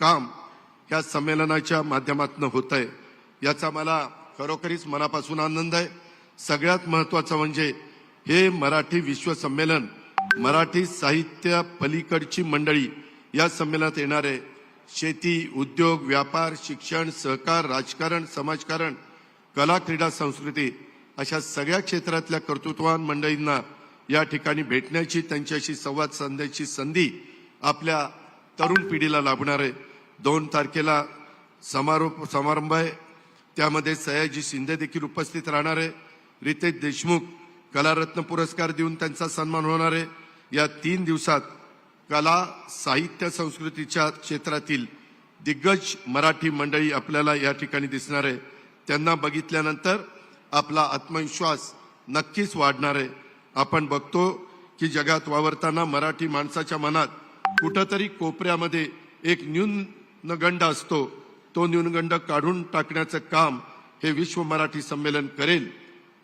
काम या संमेलनाच्या माध्यमातून होत आहे याचा मला खरोखरीच मनापासून आनंद आहे. सगळ्यात महत्वाचं म्हणजे हे मराठी विश्व संमेलन मराठी साहित्य पलीकडची मंडळी या संमेलनात येणारे शेती उद्योग व्यापार शिक्षण सहकार राजकारण समाजकारण कला क्रीडा संस्कृती अशा सगळ्या क्षेत्रातल्या कर्तृत्ववान मंडळींना या ठिकाणी भेटण्याची त्यांच्याशी संवाद साधण्याची संधी आपल्या तरुण पिढीला लाभणार आहे. दोन तारखेला समारोप समारंभ आहे. त्यामध्ये सयाजी शिंदे देखील उपस्थित राहणार आहे. रितेश देशमुख कलारत्न पुरस्कार देऊन त्यांचा सन्मान होणार आहे. या तीन दिवसात कला साहित्य संस्कृतीच्या क्षेत्रातील दिग्गज मराठी मंडळी आपल्याला या ठिकाणी दिसणार आहे. त्यांना बघितल्यानंतर आपला आत्मविश्वास नक्कीच वाढणार आहे. आपण बघतो की जगात वावरताना मराठी माणसाच्या मनात कुठंतरी कोपऱ्यामध्ये एक न्यून न्यूनगंड असतो तो न्यूनगंड काढून टाकण्याचं काम हे विश्व मराठी संमेलन करेल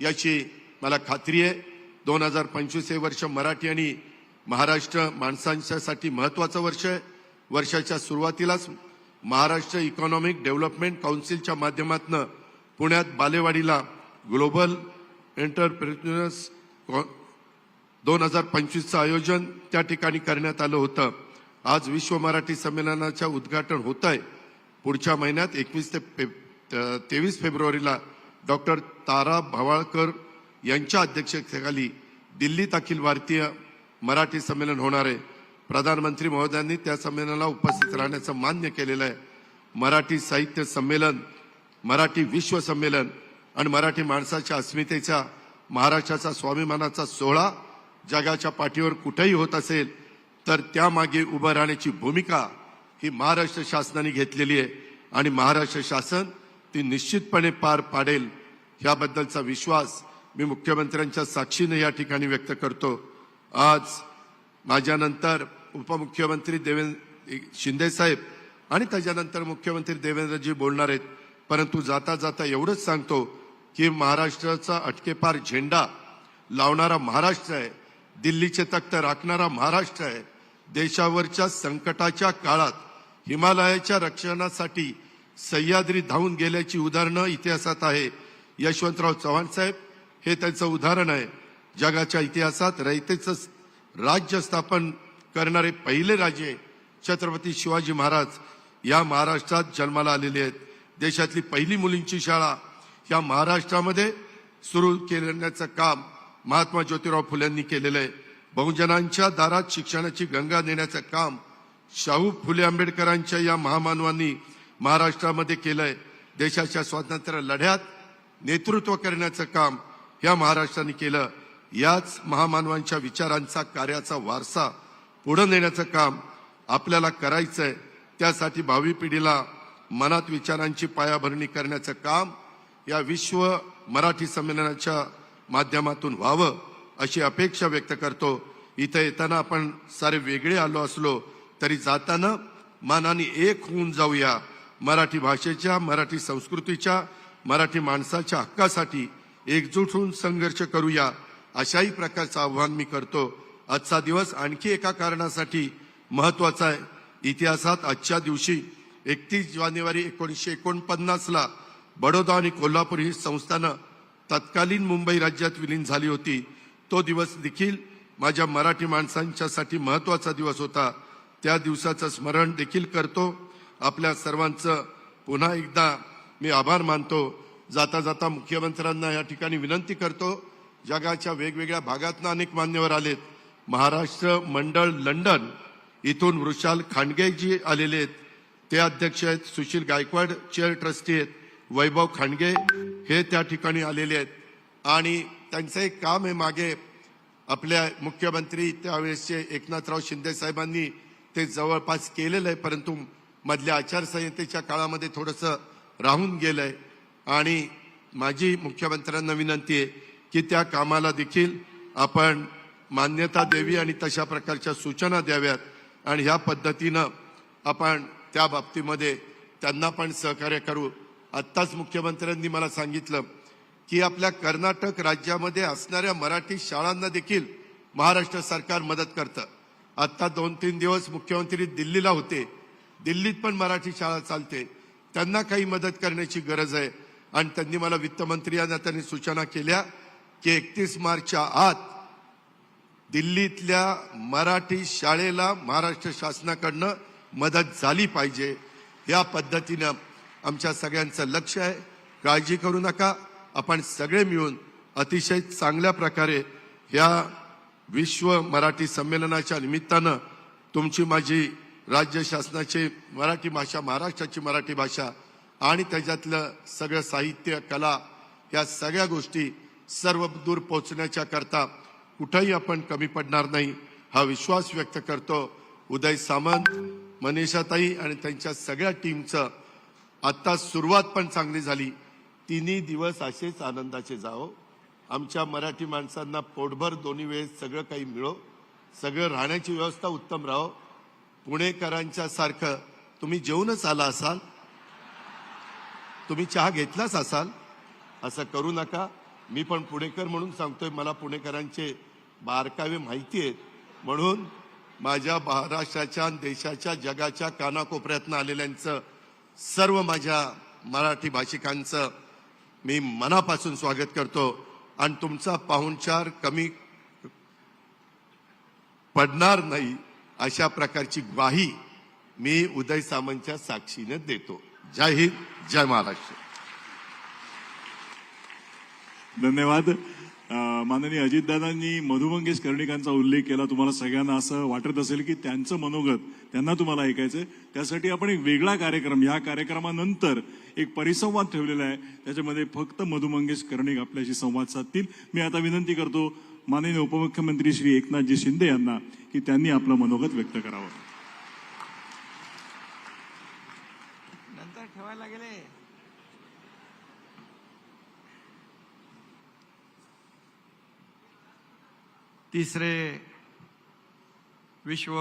याची मला खात्री आहे. दोन हजार पंचवीस हे वर्ष मराठी आणि महाराष्ट्र माणसांच्यासाठी महत्वाचं वर्ष आहे. वर्षाच्या सुरुवातीलाच महाराष्ट्र इकॉनॉमिक डेव्हलपमेंट काउन्सिलच्या माध्यमातून पुण्यात बालेवाडीला ग्लोबल एंटरप्रेन्युअर्स दोन हजार पंचवीसचं आयोजन त्या ठिकाणी करण्यात आलं होतं. आज विश्व मराठी संमेलनाचं उद्घाटन होत आहे पुढच्या महिन्यात एकवीस ते तेवीस फेब्रुवारीला डॉक्टर तारा भवाळकर यांच्या अध्यक्षतेखाली दिल्लीत अखिल भारतीय मराठी संमेलन होणार आहे. प्रधानमंत्री महोदयांनी त्या संमेलनाला उपस्थित राहण्याचं मान्य केलेलं आहे. मराठी साहित्य संमेलन मराठी विश्व संमेलन आणि मराठी माणसाच्या अस्मितेचा महाराष्ट्राचा स्वाभिमानाचा सोहळा जगाच्या पाठीवर कुठेही होत असेल तर त्यामागे उभं राहण्याची भूमिका ही महाराष्ट्र शासनाने घेतलेली आहे. आणि महाराष्ट्र शासन ती निश्चितपणे पार पाडेल याबद्दलचा विश्वास मी मुख्यमंत्र्यांच्या साक्षीने या ठिकाणी व्यक्त करतो. आज माझ्यानंतर उपमुख्यमंत्री देवेंद्र शिंदे साहेब आणि त्याच्यानंतर मुख्यमंत्री देवेंद्रजी बोलणार आहेत. परंतु जाता जाता एवढंच सांगतो की महाराष्ट्राचा अटकेपार झेंडा लावणारा महाराष्ट्र आहे. दिल्लीचे तख्त राखणारा महाराष्ट्र आहे. देशावरच्या संकटाच्या काळात हिमालयाच्या रक्षणासाठी सह्याद्री धावून गेल्याची उदाहरणं इतिहासात आहे. यशवंतराव चव्हाण साहेब हे त्यांचं उदाहरण आहे. जगाच्या इतिहासात रयतेचं राज्य स्थापन करणारे पहिले राजे छत्रपती शिवाजी महाराज या महाराष्ट्रात जन्माला आलेले आहेत. देशातली पहिली मुलींची शाळा या महाराष्ट्रामध्ये सुरू करण्याचं काम महात्मा ज्योतिराव फुलेंनी केलेलं आहे. बहुजनांच्या दारात शिक्षणाची गंगा नेण्याचं काम शाहू फुले आंबेडकरांच्या या महामानवांनी महाराष्ट्रामध्ये केलंय. देशाच्या स्वातंत्र्य लढ्यात नेतृत्व करण्याचं काम या महाराष्ट्राने केलं. याच महामानवांच्या विचारांचा कार्याचा वारसा पुढे नेण्याचं काम आपल्याला करायचंय. त्यासाठी भावी पिढीला मनात विचारांची पायाभरणी करण्याचं काम या विश्व मराठी संमेलनाच्या माध्यमातून व्हावं. अशी अपेक्षा व्यक्त करतो. इथे येताना आपण सारे वेगळे आलो असलो तरी जाताना मानाने एक होऊन जाऊया. मराठी भाषेच्या मराठी संस्कृतीच्या मराठी माणसाच्या हक्कासाठी एकजूट होऊन संघर्ष करूया अशाही प्रकारचं आव्हान मी करतो. आजचा दिवस आणखी एका कारणासाठी महत्त्वाचा आहे. इतिहासात आजच्या दिवशी एकतीस जानेवारी एकोणीसशे एकोणपन्नासला बडोदा आणि कोल्हापूर ही संस्थानं तत्कालीन मुंबई राज्यात विलीन झाली होती. तो दिवस देखील माझ्या मराठी माणसांच्यासाठी महत्त्वाचा दिवस होता. त्या दिवसाचं स्मरण देखील करतो. आपल्या सर्वांचं पुन्हा एकदा मी आभार मानतो. जाता जाता मुख्यमंत्र्यांना या ठिकाणी विनंती करतो. जगाच्या वेगवेगळ्या भागातनं अनेक मान्यवर आलेत. महाराष्ट्र मंडळ लंडन इथून वृषाल खांडगेजी आलेले आहेत. ते अध्यक्ष आहेत सुशील गायकवाड चेअर ट्रस्टी आहेत वैभव खांडगे हे त्या ठिकाणी आलेले आहेत. आणि त्यांचं एक काम आहे मागे. आपल्या मुख्यमंत्री त्यावेळेसचे एकनाथराव शिंदे साहेबांनी ते जवळपास केलेलं आहे परंतु मधल्या आचारसंहितेच्या काळामध्ये थोडंसं राहून गेलं आहे आणि माझी मुख्यमंत्र्यांना विनंती आहे की त्या कामाला देखील आपण मान्यता द्यावी आणि तशा प्रकारच्या सूचना द्याव्यात. आणि ह्या पद्धतीनं आपण त्या बाबतीमध्ये त्यांना पण सहकार्य करू. आत्ताच मुख्यमंत्र्यांनी मला सांगितलं की आपल्या कर्नाटक राज्यामध्ये असणाऱ्या मराठी शाळांना देखील महाराष्ट्र सरकार मदत करतं. आत्ता दोन तीन दिवस मुख्यमंत्री दिल्लीला होते. दिल्लीत पण मराठी शाळा चालते. त्यांना काही मदत करण्याची गरज आहे. आणि त्यांनी मला वित्तमंत्री या त्यांनी सूचना केल्या की एकतीस मार्चच्या आत दिल्लीतल्या मराठी शाळेला महाराष्ट्र शासनाकडनं मदत झाली पाहिजे. या पद्धतीनं आमच्या सगळ्यांचं लक्ष आहे. काळजी करू नका. आपण सगळे मिळून अतिशय चांगल्या प्रकारे या विश्व मराठी संमेलनाच्या निमित्तानं तुमची माझी राज्य शासनाची मराठी भाषा महाराष्ट्राची मराठी भाषा आणि त्याच्यातलं सगळं साहित्य कला या सगळ्या गोष्टी सर्व दूर पोहोचण्याच्या करता कुठंही आपण कमी पडणार नाही. हा विश्वास व्यक्त करतो. उदय सामंत मनीषाताई आणि त्यांच्या सगळ्या टीमचं आता सुरुवात पण चांगली झाली. तिन्ही दिवस असेच आनंदाचे जाओ आमच्या मराठी माणसांना पोटभर दोन्ही वेळेस सगळं काही मिळो. सगळं राहण्याची व्यवस्था उत्तम राहो. पुणेकरांच्या सारखं तुम्ही जेवूनच आला असाल? तुम्ही चहा घेतलाच असाल? असं करू नका. मी पण पुणेकर म्हणून सांगतोय मला पुणेकरांचे बारकावे माहिती आहेत. म्हणून माझ्या महाराष्ट्राच्या देशाच्या जगाच्या कानाकोपऱ्यातनं आलेल्यांचं सर्व माझ्या मराठी भाषिकांचं मी मनापासून स्वागत करतो. आणि तुमचा पाहुणचार कमी पडणार नाही अशा प्रकारची ग्वाही मी उदय सामंतच्या साक्षीने देतो. जय हिंद जय महाराष्ट्र. धन्यवाद. माननीय अजितदादांनी मधु मंगेश कर्णिकांचा उल्लेख केला. तुम्हाला सगळ्यांना असं वाटत असेल की त्यांचं मनोगत त्यांना तुम्हाला ऐकायचं त्यासाठी आपण एक वेगळा कार्यक्रम या कार्यक्रमानंतर एक परिसंवाद ठेवलेला आहे. त्याच्यामध्ये फक्त मधु मंगेश कर्णिक आपल्याशी संवाद साधतील. मी आता विनंती करतो माननीय उपमुख्यमंत्री श्री एकनाथजी शिंदे यांना की त्यांनी आपलं मनोगत व्यक्त करावं. तिसरे विश्व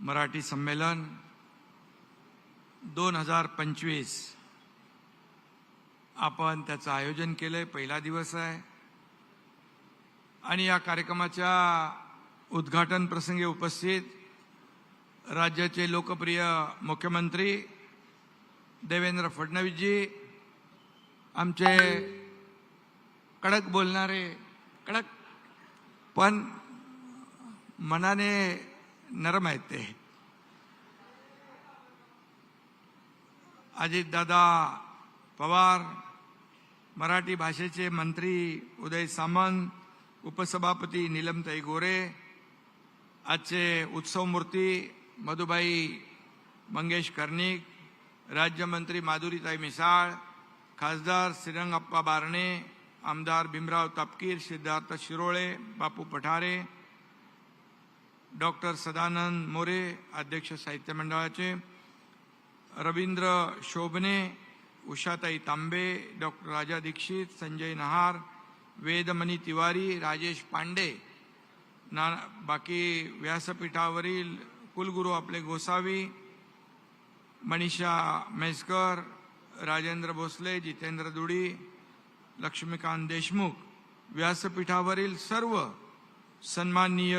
मराठी संमेलन दोन हजार पंचवीस. आपण त्याचं आयोजन केलंय पहिला दिवस आहे. आणि या कार्यक्रमाच्या उद्घाटन प्रसंगी उपस्थित राज्याचे लोकप्रिय मुख्यमंत्री देवेंद्र फडणवीसजी आमचे कडक बोलणारे कडक पण मनाने नरम आहेत ते. अजितदादा पवार मराठी भाषेचे मंत्री उदय सामंत उपसभापती नीलमताई गोरे आजचे उत्सवमूर्ती मधुबाई मंगेश कर्णिक राज्यमंत्री माधुरीताई मिसाळ खासदार श्रीरंगप्पा बारणे आमदार भीमराव तापकीर सिद्धार्थ शिरोळे बापू पठारे डॉक्टर सदानंद मोरे अध्यक्ष साहित्य मंडळाचे रवींद्र शोभने उषाताई तांबे डॉक्टर राजा दीक्षित संजय नहार वेदमणी तिवारी राजेश पांडे ना बाकी व्यासपीठावरील कुलगुरू आपले गोसावी मनीषा म्हैसकर राजेंद्र भोसले जितेंद्र दुडी लक्ष्मीकांत देशमुख व्यासपीठावरील सर्व सन्माननीय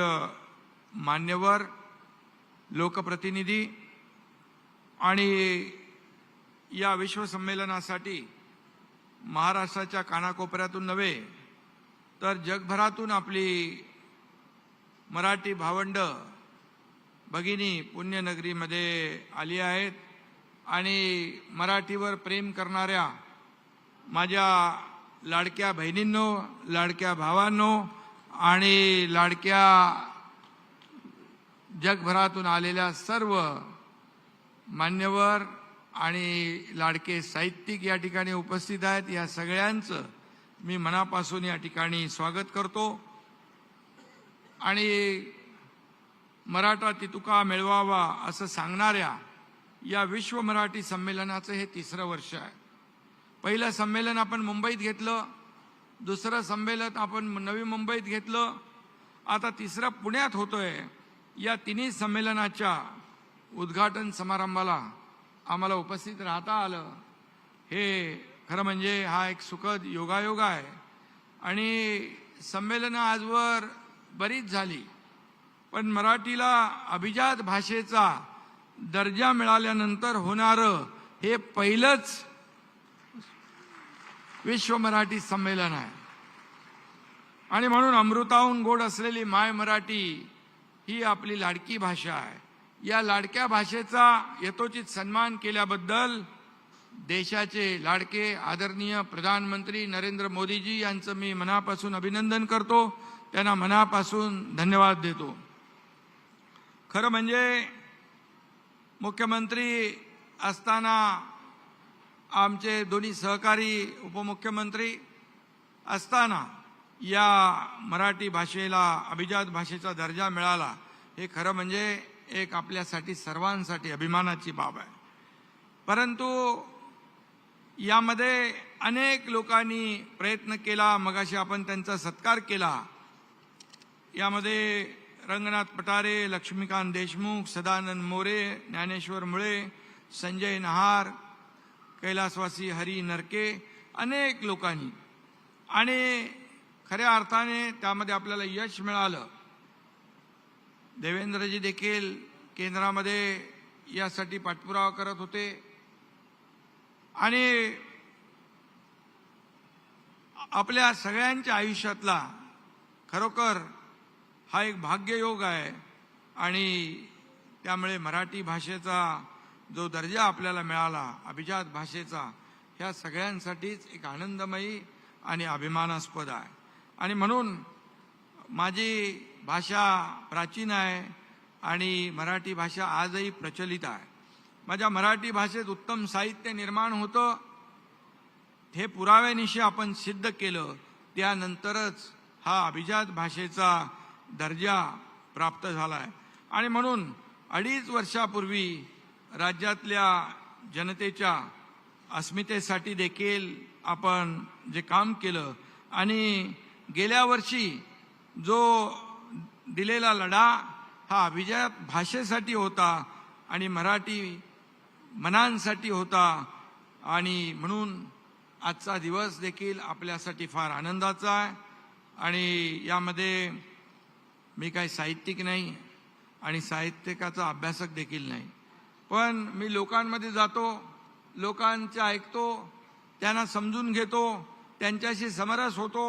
मान्यवर लोकप्रतिनिधी आणि या विश्वसंमेलनासाठी महाराष्ट्राच्या कानाकोपऱ्यातून नव्हे तर जगभरातून आपली मराठी भावंड भगिनी पुण्यनगरीमध्ये आली आहेत आणि मराठीवर प्रेम करणाऱ्या माझ्या लाडक्या बहिणींनो लाडक्या भावांनो आणि लाडक्या जगभरातून आलेल्या सर्व मान्यवर आणि लाडके साहित्यिक या ठिकाणी उपस्थित आहेत. या सगळ्यांचं मी मनापासून या ठिकाणी स्वागत करतो. आणि मराठा तितुका मिळवावा असं सांगणाऱ्या या विश्व मराठी संमेलनाचं हे तिसरं वर्ष आहे. पहिलं संमेलन आपण मुंबईत घेतलं दुसरं संमेलन आपण नवी मुंबईत घेतलं आता तिसरं पुण्यात होतोय या तिन्ही संमेलनाच्या उद्घाटन समारंभाला आम्हाला उपस्थित राहता आलं. हे खरं म्हणजे हा एक सुखद योगायोग आहे. आणि संमेलनं आजवर बरीच झाली. पण मराठीला अभिजात भाषेचा दर्जा मिळाल्यानंतर होणारं हे पहिलंच विश्व मराठी संमेलन आहे. आणि म्हणून अमृताहून गोड असलेली माय मराठी ही आपली लाडकी भाषा आहे. या लाडक्या भाषेचा यथोचित सन्मान केल्याबद्दल देशाचे लाडके आदरणीय प्रधानमंत्री नरेंद्र मोदीजी यांचं मी मनापासून अभिनंदन करतो. त्यांना मनापासून धन्यवाद देतो. खरं म्हणजे मुख्यमंत्री असताना आमचे दोन्ही सहकारी उपमुख्यमंत्री असताना या मराठी भाषेला अभिजात भाषेचा दर्जा मिळाला हे खरं म्हणजे एक आपल्यासाठी सर्वांसाठी अभिमानाची बाब आहे. परंतु यामध्ये अनेक लोकांनी प्रयत्न केला मगाशी आपण त्यांचा सत्कार केला. यामध्ये रंगनाथ पटारे लक्ष्मीकांत देशमुख सदानंद मोरे ज्ञानेश्वर मुळे संजय नहार कैलासवासी हरी नरके अनेक लोकांनी. आणि खऱ्या अर्थाने त्यामध्ये आपल्याला यश मिळालं. देवेंद्रजी देखील केंद्रामध्ये यासाठी पाठपुरावा करत होते. आणि आपल्या सगळ्यांच्या आयुष्यातला खरोखर हा एक भाग्ययोग आहे. आणि त्यामुळे मराठी भाषेचा जो दर्जा आपल्याला मिळाला अभिजात भाषेचा ह्या सगळ्यांसाठीच एक आनंदमयी आणि अभिमानास्पद आहे. आणि म्हणून माझी भाषा प्राचीन आहे आणि मराठी भाषा आजही प्रचलित आहे. माझ्या मराठी भाषेत उत्तम साहित्य निर्माण होतं. हे पुराव्यानिशी आपण सिद्ध केलं त्यानंतरच हा अभिजात भाषेचा दर्जा प्राप्त झाला आहे आणि म्हणून अडीच वर्षापूर्वी राज्यातल्या जनतेच्या अस्मितेसाठी देखील आपण जे काम केलं आणि गेल्या वर्षी जो दिलेला लढा हा विजयात भाषेसाठी होता आणि मराठी मनांसाठी होता आणि म्हणून आजचा दिवस देखील आपल्यासाठी फार आनंदाचा आहे. आणि यामध्ये मी काही साहित्यिक नाही आणि साहित्यिकाचा अभ्यासक देखील नाही. पण मी लोकांमध्ये जातो लोकांचे ऐकतो त्यांना समजून घेतो त्यांच्याशी समरस होतो